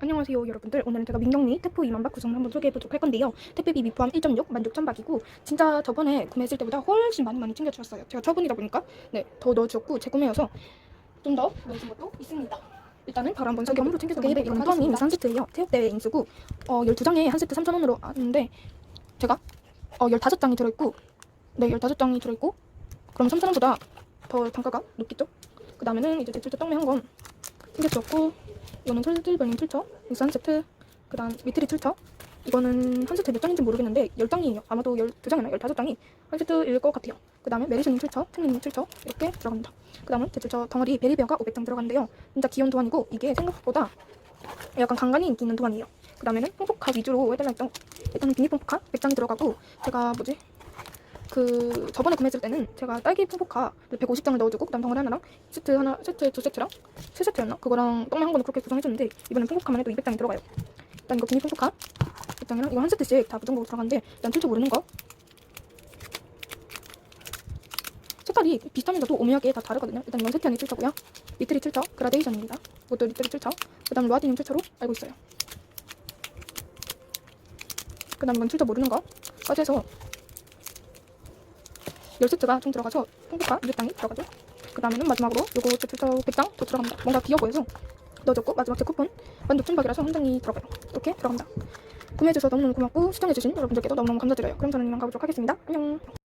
안녕하세요 여러분들. 오늘은 제가 민경미 테프 2만박 구성을 한번 소개해보도록 할 건데요. 테프비 미포함 1.6 16,000박이고 진짜 저번에 구매했을 때보다 훨씬 많이 많이 챙겨주셨어요. 제가 처분이다 보니까. 네더 넣어주었고 제 구매여서 좀 더 넣어준 것도 있습니다. 일단은 바로 한번 소개로 챙겨서 이건 또한이 미산 세트예요. 체육대회 인수고 어 12장에 한 세트 3,000원으로 하는데 제가 어 15장이 들어있고 네 15장이 들어있고 그럼 3,000원보다 더 단가가 높겠죠? 그 다음에는 이제 제출처 떡메 한건 챙겨주었고 이거는 틀틀버닝 틀처 일산 세트 그 다음 위트리 틀처 이거는 한 세트 몇 장인지 모르겠는데 10장이에요. 아마도 12장이나 15장이 한 세트일 것 같아요. 그 다음에 메리스님 틀처 탱리님 틀처 이렇게 들어갑니다. 그 다음은 제 틀처 덩어리 베리베어가 500장 들어가는데요. 진짜 귀여운 도안이고 이게 생각보다 약간 간간히 인기 있는 도안이에요. 그 다음에는 퐁포카 위주로 해달라 했던 일단은 비니 퐁포카 100장이 들어가고 제가 뭐지 그 저번에 구매했을 때는 제가 딸기 퐁포카를 150장을 넣어주고 그다음 덩어리 하나랑 세트 하나 세트 두 세트랑 세 세트였나? 그거랑 떡면 한 거는 그렇게 구성해줬는데 이번엔 퐁포카만 해도 200장이 들어가요. 일단 이거 비니 퐁포카 100장이랑 이거 한 세트씩 다 무정보로 들어가는데 일단 틀도 모르는 거. 색깔이 비슷하면서도 오묘하게 다 다르거든요. 일단 이건 세트 안에 틀처고요. 리트리 틀처 그라데이션입니다. 이것도 리트리 틀처 그 다음 로아디님 틀처로 알고 있어요. 그 다음 이건 틀처 모르는 거까지 해서 10세트가 총 들어가서 퐁포카 200장이 들어가죠. 그 다음에는 마지막으로 요거 제 필터 100장 더 들어갑니다. 뭔가 귀여워 보여서 넣어줬고 마지막 제 쿠폰 16,000박이라서 한 장이 들어가요. 이렇게 들어갑니다. 구매해주셔서 너무너무 고맙고 시청해주신 여러분들께도 너무너무 감사드려요. 그럼 저는 이만 가보도록 하겠습니다. 안녕.